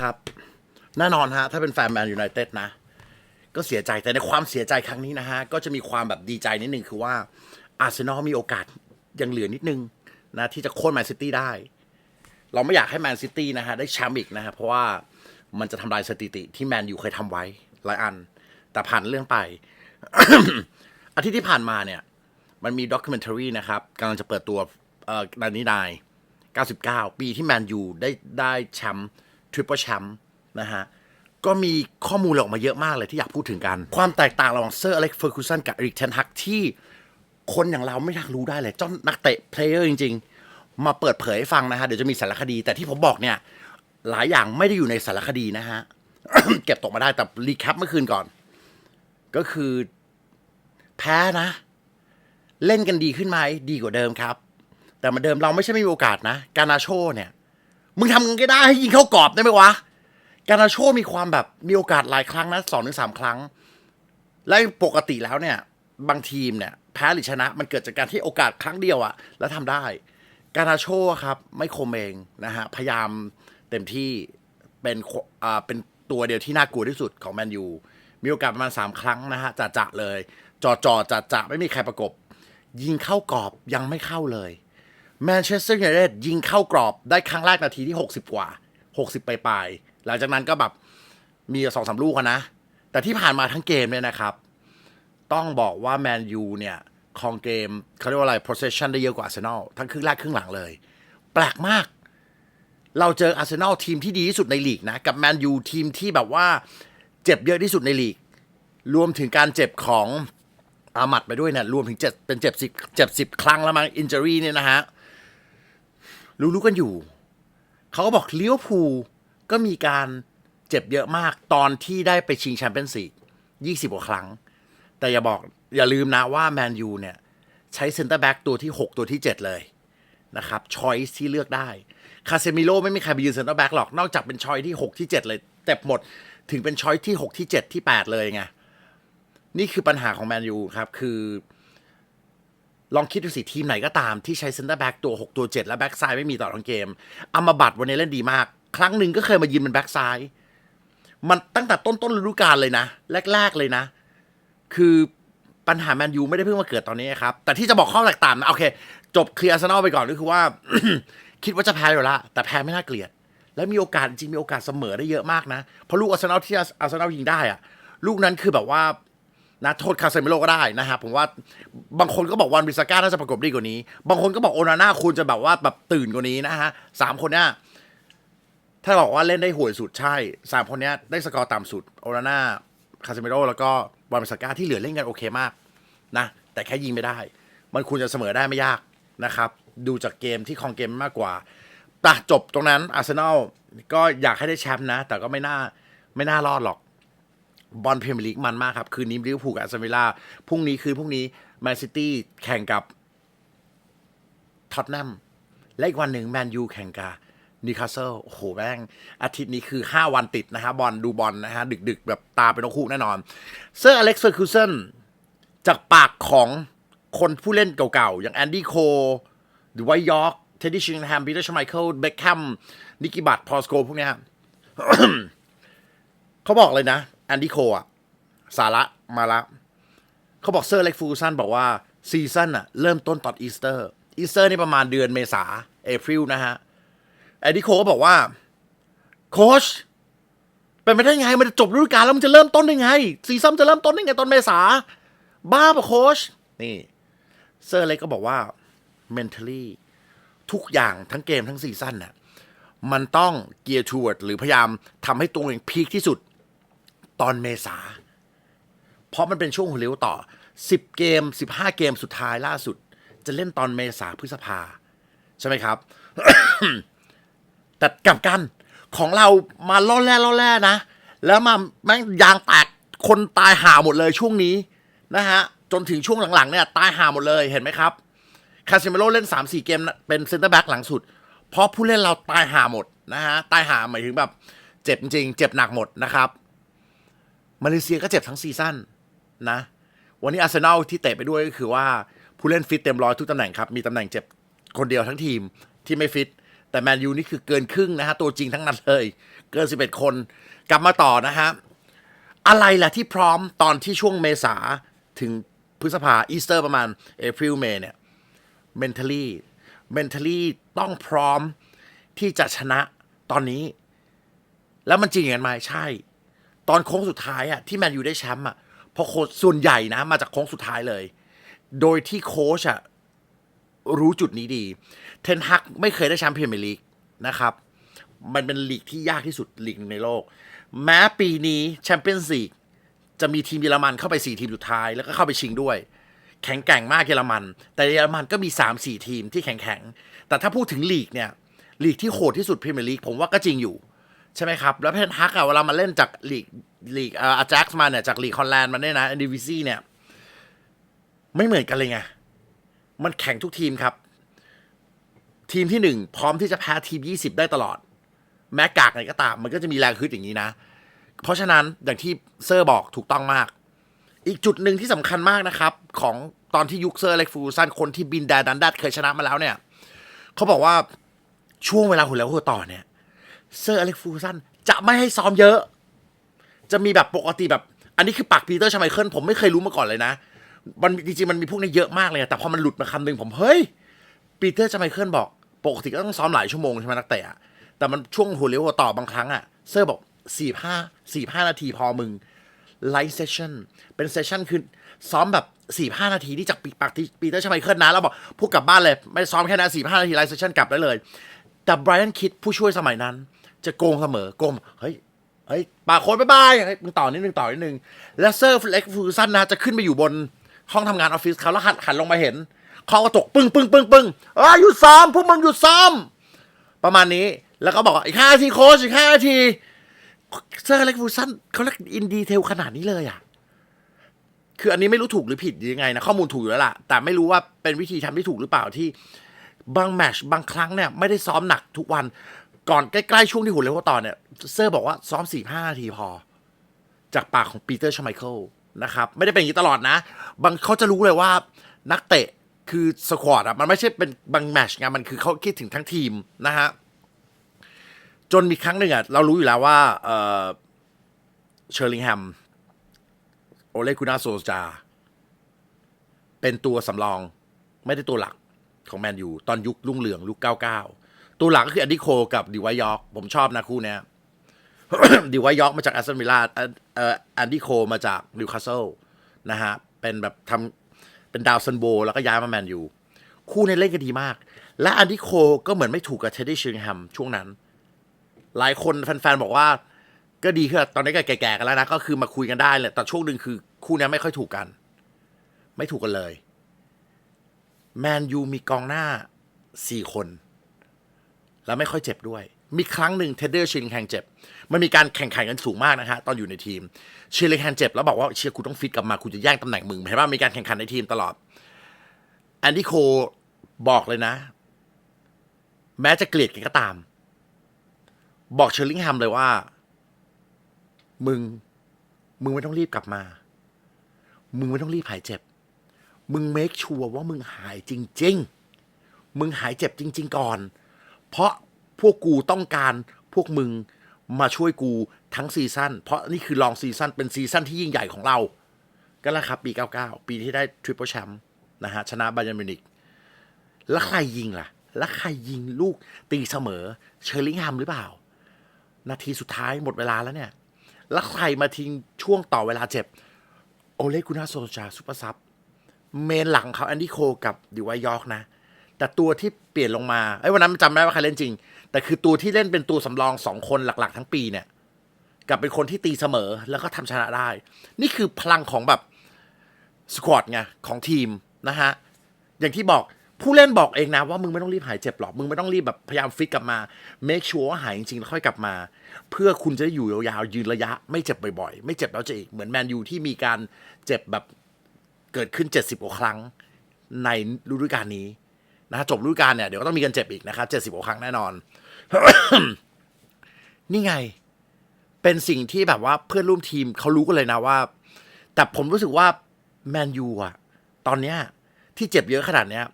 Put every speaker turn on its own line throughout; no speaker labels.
ครับ แน่นอนฮะ ถ้าเป็นแฟนแมนยูไนเต็ดนะ ก็เสียใจแต่ในความเสียใจครั้งนี้นะฮะ ก็จะมีความแบบดีใจนิดนึงคือว่าอาร์เซนอลมีโอกาสยังเหลือนิดนึงนะ ที่จะโค่นแมนซิตี้ได้ เราไม่อยากให้แมนซิตี้นะฮะ ได้แชมป์อีกนะฮะ เพราะว่ามันจะทำลายสถิติที่แมนยูเคยทำไว้หลายอัน แต่ผ่านเรื่องไป อาทิตย์ที่ผ่านมาเนี่ย มันมีด็อกิเมนทารีนะครับกำลังจะเปิดตัวเอ่อนันนี้นาย99 ปีที่แมนยูได้ได้แชมป์ ทริปเปิลแชมป์นะฮะก็มีข้อมูลออกมาเยอะมากเลยที่อยากพูดถึงกัน ความแตกต่างระหว่างเซอร์อเล็กเฟอร์กูสันกับเอริกเทนฮักที่คนอย่างเราไม่อยากรู้ได้เลยเจ้านักเตะเพลเยอร์จริง ๆ มาเปิดเผยให้ฟังนะฮะ เดี๋ยวจะมีสารคดี แต่ที่ผมบอกเนี่ย หลายอย่างไม่ได้อยู่ในสารคดีนะฮะ เก็บตกมาได้แต่รีแคปเมื่อคืนก่อน ก็คือแพ้นะ เล่นกันดีขึ้นไหมดีกว่าเดิมครับ แต่มือนเดิมเราไม่ใช่ไม่มีโอกาสนะ การนาโชเนี่ย มึงทำกันก็ได้ให้ยิงเข้ากรอบได้ไหมวะ การนาโชมีความแบบมีโอกาสหลายครั้งนะสองถึงสามครั้ง และปกติแล้วเนี่ย บางทีมเนี่ย แพ้หรือชนะ มันเกิดจากการที่โอกาสครั้งเดียวอะแล้วทำได้ การนาโชครับ ไม่คมเองนะฮะ พยายามเต็มที่เป็นอ่าเป็นตัวเดียวที่น่ากลัวที่สุดของแมนยูมีโอกาสประมาณสามครั้งนะฮะจะจะๆเลยจอจอจะจะๆไม่มีใครประกบ ยิงเข้ากรอบยังไม่เข้าเลย แมนเชสเตอร์ยูไนเต็ดยิงเข้ากรอบได้ครั้งแรกนาทีที่ 60 กว่า 60ปลายๆหลังจากนั้นก็แบบมีสองสามลูกนะ แต่ที่ผ่านมาทั้งเกมเนี่ยนะครับ ต้องบอกว่าแมนยูเนี่ยคองเกมเขาเรียกว่าอะไร possession ได้เยอะกว่าอาร์เซนอลทั้งครึ่งแรกครึ่งหลังเลย แปลกมาก เราเจออาร์เซนอลทีมที่ดีที่สุดในลีกนะ กับแมนยูทีมที่แบบว่าเจ็บเยอะที่สุดในลีก รวมถึงการเจ็บของอามัดไปด้วยเนี่ยรวมถึงเจ็บเป็นเจ็บสิบเจ็บสิบครั้งแล้วมั้งอินเจอรี่เนี่ยนะฮะ รู้ๆกันอยู่ เขาก็บอกเลี้ยวภูลก็มีการเจ็บเยอะมากตอนที่ได้ไปชิงแชมเปี้ยนส์ลีกยี่สิบกว่าครั้ง แต่อย่าบอกอย่าลืมนะว่าแมนยูเนี่ย ใช้เซ็นเตอร์แบ็กตัวที่ 6 ตัวที่ 7 เลยนะครับชอยที่เลือกได้ คาเซมิโลไม่มีใครไปยืนเซ็นเตอร์แบ็กหรอก นอกจากเป็นชอยที่ 6 ที่ 7 เลยเจ็บหมด ถึงเป็นชอยที่ 6 ที่ 7 ที่ 8 เลยไง นี่คือปัญหาของแมนยูครับ คือ ลองคิดดูสิทีมไหนก็ตามที่ใช้เซนเตอร์แบ็กตัว 6 ตัว 7 และแบ็กซ้ายไม่มีต่อทั้งเกมอามาบัตวันนี้เล่นดีมาก ครั้งหนึ่งก็เคยมายืนเป็นแบ็กซ้ายมันตั้งแต่ต้นต้นฤดูกาลเลยนะ แรก ๆเลยนะ คือปัญหาแมนยูไม่ได้เพิ่งมาเกิดตอนนี้ครับ แต่ที่จะบอกข้อแตกต่างนะโอเค จบเคลียร์อาร์เซนอลไปก่อนก็คือว่า คิดว่าจะแพ้อยู่ละแต่แพ้ไม่น่าเกลียด และมีโอกาสจริงมีโอกาสเสมอได้เยอะมากนะ เพราะลูกอาร์เซนอลที่อาร์เซนอลยิงได้อะลูกนั้นคือแบบว่า นะโทษคาเซมิโลก็ได้นะครับผมว่าบางคนก็บอกวันบิสก้าน่าจะประกบดีกว่านี้ บางคนก็บอกโอนาน่าควรจะแบบว่าแบบตื่นกว่านี้นะฮะสามคนเนี้ยถ้าบอกว่าเล่นได้ห่วยสุดใช่สามคนเนี้ยได้สกอร์ต่ำสุดโอนาน่าคาเซมิโรแล้วก็วานบิสก้าที่เหลือเล่นกันโอเคมากนะแต่แค่ยิงไม่ได้ มันควรจะเสมอได้ไม่ยากนะครับดูจากเกมที่คองเกมมากกว่าตะจบตรงนั้นอาร์เซนอลก็อยากให้ได้แชมป์นะ แต่ก็ไม่น่าไม่น่ารอดหรอก บอลพรีเมียร์ลีกมันมากครับ คืนนี้ลิเวอร์พูลกับแอสตันวิลล่าพรุ่งนี้คืนพรุ่งนี้แมนซิตี้แข่งกับท็อตแนมและอีกวันหนึ่งแมนยูแข่งกับนิคาเซิลโอ้โหแม่งอาทิตย์นี้คือ 5 วันติดนะฮะบอลดูบอลนะฮะ ดึกๆ แบบตาเป็นนกคู่แน่นอน เซอร์อเล็กซ์เฟอร์คูเซนจากปากของคนผู้เล่นเก่าๆ อย่างแอนดี้โคหรือว่ายอร์กเท็ดดี้ชิงแฮมปีเตอร์ชไมเคิลเบคแฮมนิกิบัตพอสโกพวกเนี้ยเขาบอกเลยนะ แอนดี้โคอะสาระมาละ เขาบอกเซอร์เล็กฟูซันบอกว่า ซีซั่นอะเริ่มต้นตอนอีสเตอร์ อีสเตอร์นี่ประมาณเดือนเมษาเอพริลนะฮะแอนดี้โคก็บอกว่า โค้ชเป็นไปได้ไง มันจะจบฤดูกาลแล้วมันจะเริ่มต้นได้ไง ซีซั่นจะเริ่มต้นได้ไงตอนเมษา บ้าปะโค้ชนี่ เซอร์เล็กก็บอกว่า mentally ทุกอย่างทั้งเกมทั้งซีซั่นน่ะมันต้องเกียร์ทูดหรือพยายามทำให้ตัวเองพีคที่สุด ตอนเมษา เพราะมันเป็นช่วงหัวเลี้ยวต่อ 10 เกม 15 เกมสุดท้ายล่าสุด จะเล่นตอนเมษาพฤษภา ใช่ไหมครับ แต่กลับกันของเรามาล่อแร่ล่อแร่นะ แล้วมาแม่งยางแตกคนตายห่าหมดเลยช่วงนี้นะฮะ จนถึงช่วงหลังๆเนี่ย ตายห่าหมดเลยเห็นไหมครับคาซิเมโร่เล่น 3 4 เกมเป็นเซนเตอร์แบ็กหลังสุด เพราะผู้เล่นเราตายห่าหมดนะฮะ ตายห่าหมายถึงแบบ เจ็บจริง เจ็บหนักหมดนะครับ มาเลเซียก็เจ็บทั้งซีซั่นนะ วันนี้อาร์เซนอลที่เตะไปด้วยก็คือว่าผู้เล่นฟิตเต็มร้อยทุกตำแหน่งครับ มีตำแหน่งเจ็บคนเดียวทั้งทีมที่ไม่ฟิต แต่แมนยูนี่คือเกินครึ่งนะฮะ ตัวจริงทั้งนั้นเลย เกิน 11 คน กลับมาต่อนะฮะ อะไรล่ะที่พร้อมตอนที่ช่วงเมษาถึงพฤษภาอีสเตอร์ประมาณเอพ i ลเมเนี่ย mentally mentally ต้องพร้อมที่จะชนะตอนนี้ แล้วมันจริงอย่างนั้นไหมใช่ ตอนโค้งสุดท้ายอะที่แมนยูได้แชมป์อะเพราะโค้ชส่วนใหญ่นะ มาจากโค้งสุดท้ายเลย โดยที่โค้ชอะรู้จุดนี้ดี เทนฮักไม่เคยได้แชมป์พรีเมียร์ลีกนะครับ มันเป็นลีกที่ยากที่สุดลีกหนึ่งในโลก แม้ปีนี้แชมเปี้ยนส์ลีกจะมีทีมเยอรมันเข้าไป 4 ทีมสุดท้ายแล้วก็เข้าไปชิงด้วย แข็งแกร่งมากเยอรมัน แต่เยอรมันก็มี 3-4 ทีมที่แข็งแข็งแต่ถ้าพูดถึงลีกเนี่ยลีกที่โหดที่สุดพรีเมียร์ลีกผมว่าก็จริงอยู่ ใช่ไหมครับ แล้วเทนฮักอะเวลามาเล่นจากลีกลีกอาแจ็คมาเนี่ยจากลีกฮอลแลนด์มาเนี่ยนะเอ็นดีวีซีเนี่ย ไม่เหมือนกันเลยไง มันแข่งทุกทีมครับ ทีมที่หนึ่งพร้อมที่จะแพ้ทีมยี่สิบได้ตลอด แม้กากไหนก็ตาม มันก็จะมีแรงฮึดอย่างนี้นะ เพราะฉะนั้นอย่างที่เซอร์บอกถูกต้องมาก อีกจุดหนึ่งที่สำคัญมากนะครับ ของตอนที่ยุคเซอร์เล็กฟูซันคนที่บินแดนดันดัดเคยชนะมาแล้วเนี่ยเขาบอกว่าช่วงเวลาหัวแล้วหัวต่อเนี่ย เซอร์อเล็กฟูซันจะไม่ให้ซ้อมเยอะ จะมีแบบปกติแบบ อันนี้คือปากปีเตอร์ชไมเคิลผมไม่เคยรู้มาก่อนเลยนะ มันจริงๆมันมีพวกนี้เยอะมากเลยแต่พอมันหลุดมาคำหนึ่งผมเฮ้ยปีเตอร์ชไมเคิลบอก ปกติก็ต้องซ้อมหลายชั่วโมงใช่ไหมนักเตะแต่มันช่วงหัวเลี้ยวหัวต่อบางครั้งอะเซอร์บอกสี่ห้าสี่ห้านาทีพอมึงไลฟ์เซสชั่นเป็นเซสชั่นคือซ้อมแบบสี่ห้านาทีที่จากปีปากปีเตอร์ชไมเคิลนะแล้วบอกพูดกลับบ้านเลย ไม่ซ้อมแค่นั้นสี่ห้านาทีไลฟ์เซสชั่นกลับได้เลย แต่ไบรอันคิดผู้ช่วยสมัยนั้น จะโกงเสมอโกงเฮ้ยเฮ้ยปาโค้ดบายบายเฮ้ยมึงต่อนิดนึงต่อนิดนึงแล้วเซอร์เล็กฟูซันนะจะขึ้นไปอยู่บนห้องทำงานออฟฟิศเขาแล้วหันหันลงมาเห็นเคอกระจกปึ้งปึ้งปึ้งปึ้งเอ้ยหยุดซ้อมพวกมึงหยุดซ้อม ประมาณนี้แล้วก็บอกอีกห้าทีโค้ชอีกห้าทีเซอร์เล็กฟูซันเขาเล็กอินดีเทลขนาดนี้เลยอะคืออันนี้ไม่รู้ถูกหรือผิดยังไงนะ ข้อมูลถูกอยู่แล้วล่ะ แต่ไม่รู้ว่าเป็นวิธีทำที่ถูกหรือเปล่าที่ บางแมชบางครั้งเนี่ย ไม่ได้ซ้อมหนักทุกวัน ก่อนใกล้ๆช่วงที่หุ่นเร็วต่อเนี่ยเซอร์บอกว่าซ้อมสี่ห้านาทีพอ จากปากของปีเตอร์ชไมเคิลนะครับ ไม่ได้เป็นอย่างนี้ตลอดนะ บางเขาจะรู้เลยว่านักเตะคือสควอตอะมันไม่ใช่เป็นบางแมชไงมันคือเขาคิดถึงทั้งทีมนะฮะจนมีครั้งหนึ่งอะเรารู้อยู่แล้วว่าเออเชอร์ลิงแฮมโอเลกุนาโซจา เป็นตัวสำรองไม่ได้ตัวหลักของแมนยูตอนยุครุ่งเรืองยุค 99 ตัวหลักก็คือแอนดี้โคกับดิวายอร์กผมชอบนะคู่เนี้ยดิวายอร์กมาจากแอสตันวิลล่าอ่อแอนดี้โคมาจากนิวคาสเซิลนะฮะ เป็นแบบทำเป็นดาวซันโบ แล้วก็ย้ายมาแมนยูคู่นี้เล่นกันดีมาก และแอนดี้โคก็เหมือนไม่ถูกกับเทดดี้ชิงแฮมช่วงนั้น หลายคนแฟนๆ บอกว่า ก็ดีขึ้นตอนนี้ก็แก่ๆกันแล้วนะ ก็คือมาคุยกันได้แหละแต่ช่วงหนึ่งคือคู่นี้ไม่ค่อยถูกกัน ไม่ถูกกันเลย แมนยูมีกองหน้าสี่คน แล้วไม่ค่อยเจ็บด้วย มีครั้งหนึ่งเทเดอร์ชินแข่งเจ็บ มันมีการแข่งขันกันสูงมากนะฮะตอนอยู่ในทีมชินแข่งเจ็บแล้วบอกว่าเชียร์กูต้องฟิตกลับมากูจะแย่งตำแหน่งมึงเห็นป่ะมีการแข่งขันในทีมตลอดแอนดี้โคบอกเลยนะ แม้จะเกลียดกันก็ตาม บอกเชอร์ลิงแฮมเลยว่า มึง มึงไม่ต้องรีบกลับมา มึงไม่ต้องรีบหายเจ็บ มึงเมคชัวร์ว่ามึงหายจริง ๆ มึงหายเจ็บจริง ๆ ก่อน เพราะพวกกูต้องการพวกมึงมาช่วยกูทั้งซีซั่นเพราะนี่คือลองซีซั่นเป็นซีซั่นที่ยิ่งใหญ่ของเรา ก็แล้วครับปี 99 ปีที่ได้ทริปเปิลแชมป์นะฮะชนะบาเยร์นมิวนิกแล้วใครยิงล่ะ แล้วใครยิงลูกตีเสมอเชอร์ลิงแฮมหรือเปล่า นาทีสุดท้ายหมดเวลาแล้วเนี่ย แล้วใครมาทิ้งช่วงต่อเวลาเจ็บ โอเลกุนาโซจาซุปเปอร์ซับเมนหลังเขาแอนดี้โคกับดิวายอร์กนะ แต่ตัวที่เปลี่ยนลงมาไอ้ยวันนั้นจำไม่ได้ว่าใครเล่นจริง แต่คือตัวที่เล่นเป็นตัวสำรองสองคนหลัก ๆ ทั้งปีเนี่ยกับเป็นคนที่ตีเสมอแล้วก็ทำชนะได้ นี่คือพลังของแบบสควอตไงของทีมนะฮะ อย่างที่บอกผู้เล่นบอกเองนะว่ามึงไม่ต้องรีบหายเจ็บหรอก มึงไม่ต้องรีบแบบพยายามฟิตกลับมา make sure ว่าหายจริงๆ แล้วค่อยกลับมา เพื่อคุณจะได้อยู่ยาวๆ ยืนระยะ ไม่เจ็บบ่อยๆ ไม่เจ็บแล้วจะอีก เหมือนแมนยูที่มีการเจ็บแบบเกิดขึ้น 70กว่าครั้งในฤดูกาลนี้ นะจบฤดูกาลเนี่ยเดี๋ยวก็ต้องมีกันเจ็บอีกนะครับ70กว่าครั้งแน่นอน นี่ไง เป็นสิ่งที่แบบว่าเพื่อนร่วมทีมเขารู้กันเลยนะว่า แต่ผมรู้สึกว่าแมนยูอะตอนเนี้ยที่เจ็บเยอะขนาดเนี้ย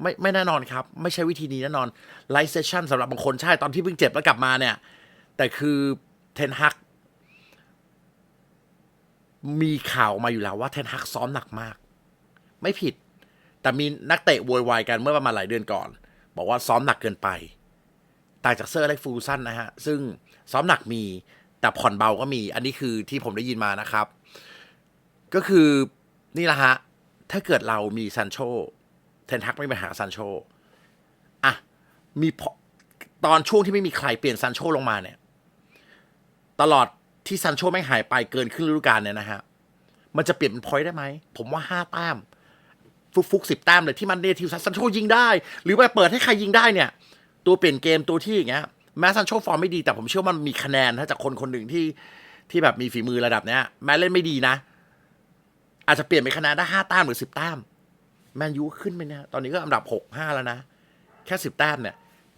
ไม่ไม่แน่นอนครับ ไม่ใช่วิธีนี้แน่นอนไลฟ์เซสชั่นสำหรับบางคนใช่ตอนที่เพิ่งเจ็บแล้วกลับมาเนี่ย แต่คือเทนฮักมีข่าวมาอยู่แล้วว่าเทนฮักซ้อมหนักมาก ไม่ผิด แต่มีนักเตะโวยวายกันเมื่อประมาณหลายเดือนก่อน บอกว่าซ้อมหนักเกินไปต่างจากเซอร์อเล็กฟูลสันนะฮะ ซึ่งซ้อมหนักมีแต่ผ่อนเบาก็มี อันนี้คือที่ผมได้ยินมานะครับ ก็คือนี่แหละฮะ ถ้าเกิดเรามีซันโชเทนฮักไม่ไปหาซันโชอะ มีพอตอนช่วงที่ไม่มีใครเปลี่ยนซันโชลงมาเนี่ย ตลอดที่ซันโชไม่หายไปเกินครึ่งฤดูกาลเนี่ยนะฮะ มันจะเปลี่ยนเป็นพอยต์ได้ไหม ผมว่าห้าแต้ม ฟุกฟุกสิบแต้มเลยที่มันเนทิวซันโชยิงได้ หรือไปเปิดให้ใครยิงได้เนี่ย ตัวเปลี่ยนเกมตัวที่อย่างเงี้ยแม้ซันโชฟอร์มไม่ดีแต่ผมเชื่อมันมีคะแนนถ้าจากคนคนหนึ่งที่ที่แบบมีฝีมือระดับเนี้ยแม้เล่นไม่ดีนะ อาจจะเปลี่ยนเป็นคะแนนได้ห้าแต้มหรือสิบแต้มแมนยูขึ้นไปเนี่ยตอนนี้ก็อันดับหกห้าแล้วนะ แค่สิบแต้มเนี่ย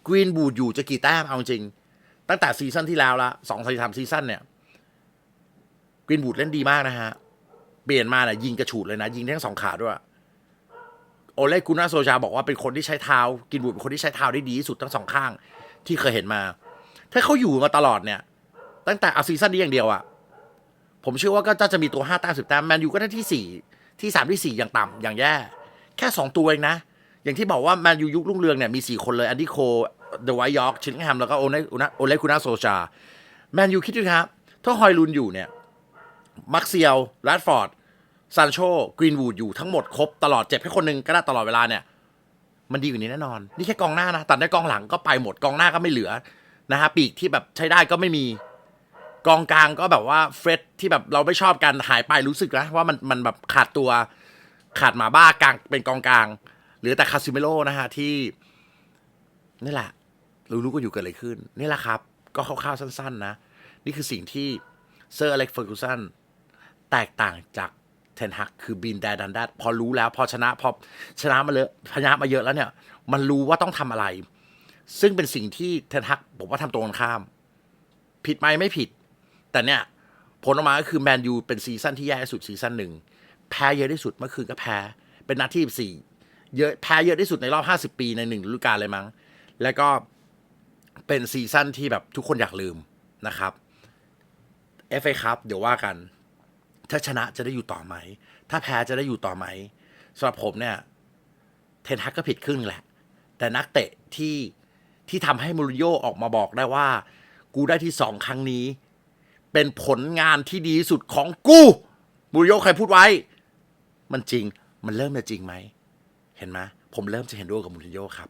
กรีนบูดอยู่จะกี่แต้มเอาจริง ตั้งแต่ซีซั่นที่แล้วละสองสามซีซั่นเนี่ยกรีนบูดเล่นดีมากนะฮะ เปลี่ยนมาเนี่ยยิงกระฉูดเลยนะ ยิงทั้งสองขาด้วย โอเลกุน่าโซชาบอกว่าเป็นคนที่ใช้เท้า กินบูดเป็นคนที่ใช้เท้าได้ดีที่สุดทั้งสองข้าง ที่เคยเห็นมา ถ้าเขาอยู่มาตลอดเนี่ย ตั้งแต่เอาซีซั่นนี้อย่างเดียวอะผมเชื่อว่าก็จะมีตัวห้าแต้มสิบแต้มแมนยูก็ได้ที่สี่ที่สามที่สี่อย่างต่ำอย่างแย่ แค่สองตัวเองนะ อย่างที่บอกว่าแมนยูยุครุ่งเรืองเนี่ยมีสี่คนเลยอันดี้โคเดวท์ยอร์กชิลลิงแฮมแล้วก็โอเลโอเลกุน่าโซชาแมนยูคิดดูครับถ้าฮอยลุนอยู่เนี่ยมักเซียลแรดฟอร์ด ซานโชกรีนวูดอยู่ทั้งหมดครบตลอดเจ็บแค่คนหนึ่งก็ได้ตลอดเวลาเนี่ย มันดีกว่านี้แน่นอน นี่แค่กองหน้านะ ตัดได้กองหลังก็ไปหมดกองหน้าก็ไม่เหลือนะฮะปีกที่แบบใช้ได้ก็ไม่มีกองกลางก็แบบว่าเฟรดที่แบบเราไม่ชอบกันหายไปรู้สึกนะว่ามันมันแบบขาดตัวขาดหมาบ้ากลางเป็นกองกลางหลือแต่คาซิเมโลนะฮะที่นี่แหละรู้ๆก็อยู่เกิดอะไรขึ้น นี่แหละครับ ก็คร่าวๆสั้น ๆ นะ นี่คือสิ่งที่เซอร์อเล็กเฟอร์กูสันแตกต่างจาก เทนฮักคือบินแดดันดัดพอรู้แล้วพอชนะพอชนะมาเลยพยามาเยอะแล้วเนี่ย มันรู้ว่าต้องทำอะไร ซึ่งเป็นสิ่งที่เทนฮักผมว่าทำตรงข้าม ผิดไหมไม่ผิด แต่เนี่ยผลออกมาก็คือแมนยูเป็นซีซั่นที่แย่ที่สุดซีซั่นหนึ่งแพ้เยอะที่สุดเมื่อคืนก็แพ้ เป็นนัดที่สี่เยอะแพ้เยอะที่สุดในรอบห้าสิบปีในหนึ่งฤดูกาลเลยมั้ง แล้วก็เป็นซีซั่นที่แบบทุกคนอยากลืมนะครับ FA ครับเดี๋ยวว่ากัน ถ้าชนะจะได้อยู่ต่อไหม ถ้าแพ้จะได้อยู่ต่อไหมสำหรับผมเนี่ย เทนฮักก็ผิดครึ่งแหละ แต่นักเตะที่ที่ทำให้มูรินโญ่ออกมาบอกได้ว่า กูได้ที่สองครั้งนี้ เป็นผลงานที่ดีสุดของกูมูรินโญ่เคยพูดไว้ มันจริง มันเริ่มจะจริงไหม เห็นไหมผมเริ่มจะเห็นด้วยกับมูรินโญ่ครับ